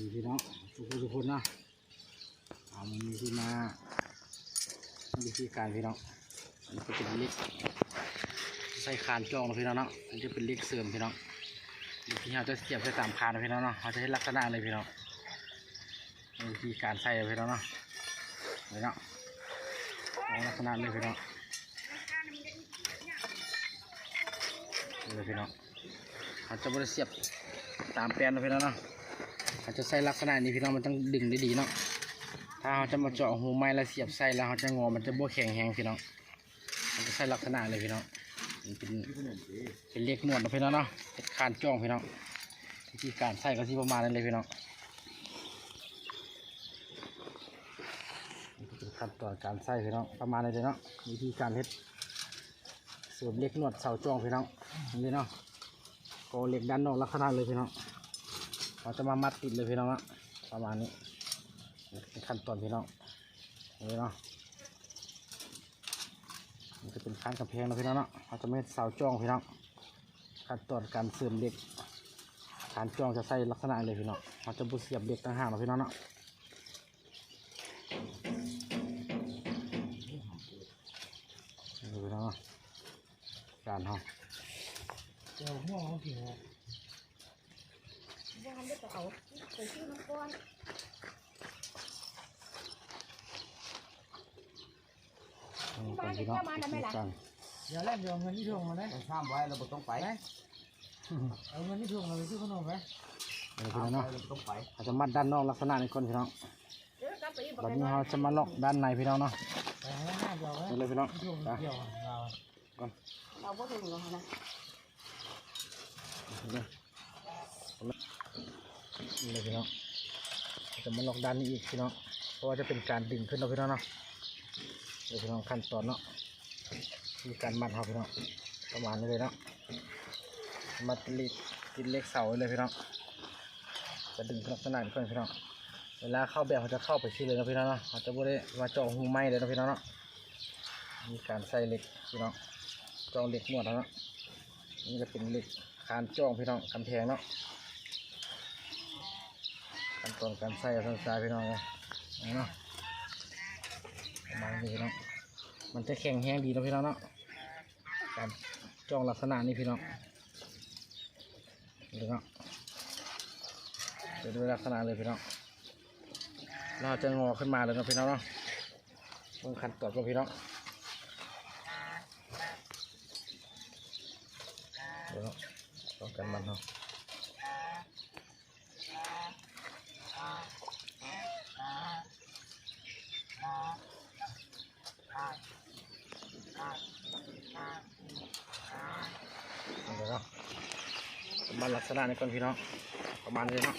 ดีพี่น้องทุกคนทุกคนนะเอามันมีที่มาวิธีการพี่น้องอันนี้ก็เป็นเล็กใส่คานจ้องนะพี่น้องเนาะอันนี้จะเป็นเล็กเสริมพี่น้องวิธีเราจะเสียบใส่ตามคานนะพี่น้องเนาะเราจะให้ลักษณะเลยพี่น้องวิธีการใส่พี่น้องเนาะเลยเนาะเอาลักษณะเลยพี่น้องเลยพี่น้องเราจะไม่ได้เสียบตามแปลนนะพี่น้องเนาะ อาจจะใส่ลักษณะนี้พี่น้องมันต้องดึงได้ดีเนาะถ้าเราจะมาเจาะหูไม้แล้วเสียบใส่แล้วเราจะงอมันจะบ่แข็งแหงพี่น้องมันจะใส่ลักษณะเลยพี่น้องมันเป็นเป็นเล็กนวดนะพี่น้องเนาะเป็นคานจ้องพี่น้องวิธีการใส่ก็ที่ประมาณนั้นเลยพี่น้องนี่เป็นขั้นตอนการใส่พี่น้องประมาณนี้เลยเนาะวิธีการเฮ็ดเสริมเล็กนวดเสาจ้องพี่น้องนี่เนาะก็เล็กด้านนอกลักษณะเลยพี่น้อง เราจะมามัดติดเลยพี่น้องนะประมาณนี้เป็นขั้นตอนพี่น้องนี่เนาะมันจะเป็นขั้นกำแพงนะพี่น้องเนาะเราจะไม่เสาจ้องพี่น้องขั้นตอนการเสริมเหล็กการจ้องจะใส่ลักษณะเลยพี่น้องเราจะบุเสียบเหล็กต่างหากนะพี่น้องเนาะพี่น้องเนาะการห้องเดี๋ยวหัวเขาถึงอะ วานได้ก็เอาไปซื้อน้ำก้อนนี่ก่อนพี่น้องวิธีการเดี๋ยวแรกเดี๋ยวเอาเงินที่ทวงมาเลยข้ามไว้เราบ่ต้องไปไปเอาเงินที่ทวงเราไปซื้อขนมไปนี่พี่น้องเนาะเราบ่ต้องไปเราจะมัดด้านนอกลักษณะนี้ก่อนพี่น้องเดี๋ยวกลับไปอีกบัดนี้เราจะมาล็อกด้านในพี่น้องเนาะไปให้หน้าเดียวไว้นี่เลยพี่น้องที่ทวงนะเดียวเราเราบ่ถึงหรอกนะ นี่เลยนี่เลยพี่น้องเราจะมาล็อกด้านนี้อีกพี่น้องเพราะว่าจะเป็นการดึงขึ้นเนาะพี่น้องเนาะนี่พี่น้องขั้นตอนเนาะมีการมัดเขาพี่น้องประมาณนี้เลยเนาะมัดติดเหล็กติดเหล็กเสาเลยพี่น้องจะดึงลักษณะนี้ก่อนพี่น้องเวลาเข้าแบบเขาจะเข้าไปที่เลยนะพี่น้องเนาะเขาจะไม่ได้มาเจาะหูไม้เลยนะพี่น้องเนาะมีการใส่เหล็กพี่น้องจองเหล็กนวดแล้วเนาะนี่จะเป็นเหล็กคานจ้องพี่น้องกำแพงเนาะ ขั้นตอนการใส่เอาทางซ้พี่น้องเลยเอาเนาะประมาณนี้พี่น้องมันจะแข็งแห้งดีนะพี่น้องเนาะการจองลักษณะนี้พี่น้องนี่เนาะจะด้วยลักษณะเลยพี่น้องเราจะงอขึ้นมาเลยนะพี่น้องเนาะเบิ่งขั้นตอนก่อนพี่น้องเดี๋ยวต้องกันมันเนาะเดี๋ยวเนาะ ประมาณลักษณะนี้ก่อนพี่น้องประมาณนี้เนาะ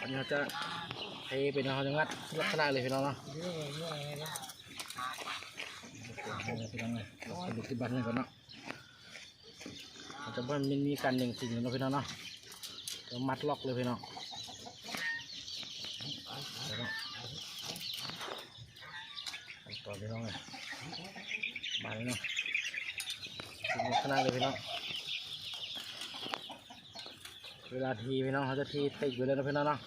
อันนี้เราจะเทเป็นเราจะงัดลักษณะเลยพี่น้องเนาะพี่น้องเลยเราไปดูที่บ้านนี่ก่อนเนาะเราจะเพิ่มมันมีการหนึ่งสิ่งเนะพี่น้องเนาะเดี๋ยวมัดล็อกเลยพี่น้องต่อพี่น้องเลยมาเลยเนาะลักษณะเลยพี่น้อง เวลาทีพี่น้องเขาจะทีติดไปเลยนะพี่น้องเนาะ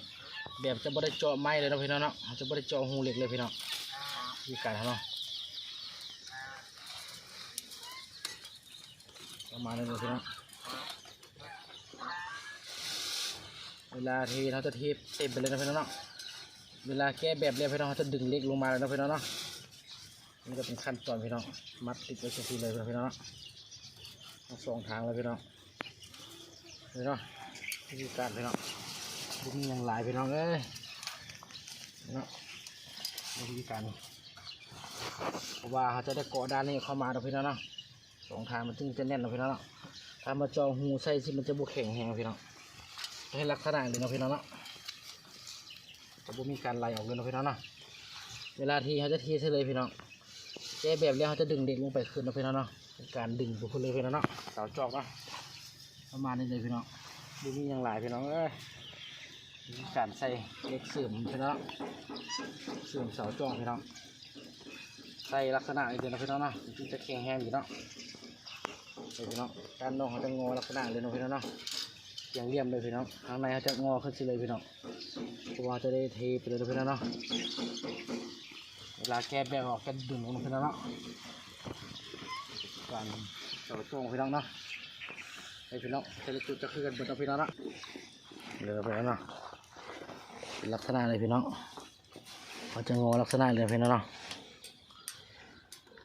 แบบจะไม่ได้เจาะไม้เลยนะพี่น้องเนาะเขาจะไม่ได้เจาะหูเหล็กเลยพี่น้องวิธีการเขาเนาะประมาณนี้เลยพี่น้องเวลาเทเราจะเทเต็มไปเลยนะพี่น้องเนาะเวลาแก้แบบเรียบพี่น้องเขาจะดึงเล็กลงมาเลยนะพี่น้องเนาะนี่ก็เป็นขั้นตอนพี่น้องมัดติดไว้ทีเลยพี่น้องเนาะทั้งสองทางเลยพี่น้องพี่น้อง วิธีการพี่น้องดูนี่ยังหลายพี่น้องเอ้ยพี่น้องวิธีการเพราะว่าเขาจะได้เกาะด้านนี้เข้ามาเนะพี่น้องเนาะสองทางมันจึงจะแน่นเนะพี่น้องเนาะถ้ามาจองหูใส่สิมันจะบุแข็งแหงพี่น้องให้ลักษณะเลยนะพี่น้องเนาะจะบุมีการไหลออกเลยนะพี่น้องเนาะเวลาทีเขาจะทีใช่เลยพี่น้องแก้แบบแล้วเขาจะดึงเด็กลงไปขึ้นเนาะพี่น้องเนาะการดึงบุคเลยพี่น้องเนาะเสาจอกเนาะประมาณนี้เลยพี่น้อง บุมีอย่างหลายพี่น้องเอ้ยการใส่เล็กเสื่อมพี่น้องเนาะเสื่อมเสาจอกพี่น้องใส่ลักษณะนี้เลยนะพี่น้องเนาะจะแข็งแห้งอยู่เนาะเดี๋ยวพี่น้องการนองเขาจะงอลักษณะเลยเนาะพี่น้องเนาะอย่างเลี่ยมเลยพี่น้องข้างในเขาจะงอขึ้นสิเลยพี่น้องเพราะว่าจะได้เทไปเลยนะพี่น้องเนาะเวลาแก้แบบออกจะดึงลงพี่น้องเนาะการเจาะจงพี่น้องเนาะ ให้พี่น้องแต่ละจุดจะคือกันหมดนะพี่น้องเนาะเดี๋ยวพี่น้องเนาะเป็นลักษณะเลยพี่น้องเขาจะงอลักษณะเลยพี่น้องเนาะ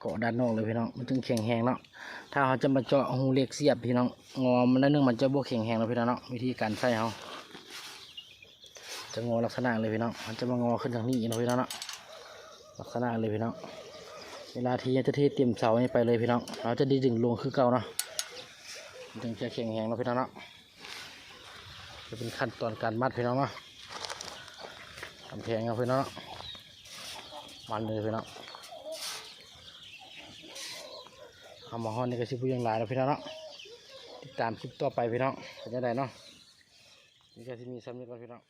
เกาะด้านนอกเลยพี่น้องมันถึงแข็งแรงเนาะถ้าเขาจะมาเจาะหูเล็กเสียบพี่น้องงอมันแล้วนึงมันจะบวแข็งแรงแล้วพี่น้องเนาะวิธีการใส่เขาจะงอลักษณะเลยพี่น้องมันจะมางอขึ้นทางนี้นะพี่น้องเนาะลักษณะเลยพี่น้องเวลาทีจะเทเตรียมเสานี่ไปเลยพี่น้องเราจะดีดึงลงคือเก่าเนาะ มันถึงจะแข็งแหงเนาะพี่น้องเนาะจะเป็นขั้นตอนการมัดพี่น้องเนาะทำแพงเอาพี่น้องเนาะมันเลยพี่น้องเอามาฮอนนี่ก็ชิบุยังหลายแล้วพี่น้องเนาะติดตามคลิปต่อไปพี่น้องเป็นยังไงเนาะนี่ก็ที่มีซ้ำนี้ก่อนพี่น้อง